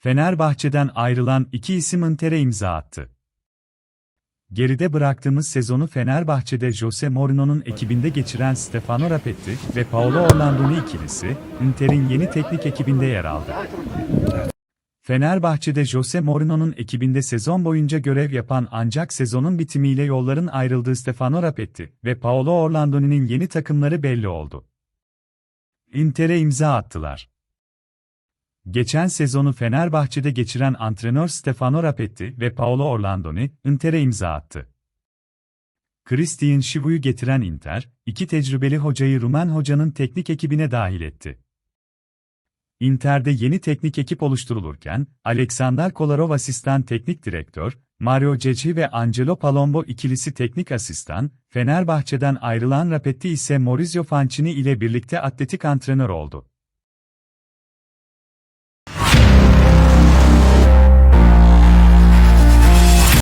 Fenerbahçe'den ayrılan iki isim Inter'e imza attı. Geride bıraktığımız sezonu Fenerbahçe'de Jose Mourinho'nun ekibinde geçiren Stefano Rapetti ve Paolo Orlandoni ikilisi, Inter'in yeni teknik ekibinde yer aldı. Fenerbahçe'de Jose Mourinho'nun ekibinde sezon boyunca görev yapan ancak sezonun bitimiyle yolların ayrıldığı Stefano Rapetti ve Paolo Orlandoni'nin yeni takımları belli oldu. Inter'e imza attılar. Geçen sezonu Fenerbahçe'de geçiren antrenör Stefano Rapetti ve Paolo Orlandoni, Inter'e imza attı. Christian Chivu'yu getiren Inter, iki tecrübeli hocayı Rumen hocanın teknik ekibine dahil etti. Inter'de yeni teknik ekip oluşturulurken, Alexander Kolarov asistan teknik direktör, Mario Ceci ve Angelo Palombo ikilisi teknik asistan, Fenerbahçe'den ayrılan Rapetti ise Maurizio Fancini ile birlikte atletik antrenör oldu.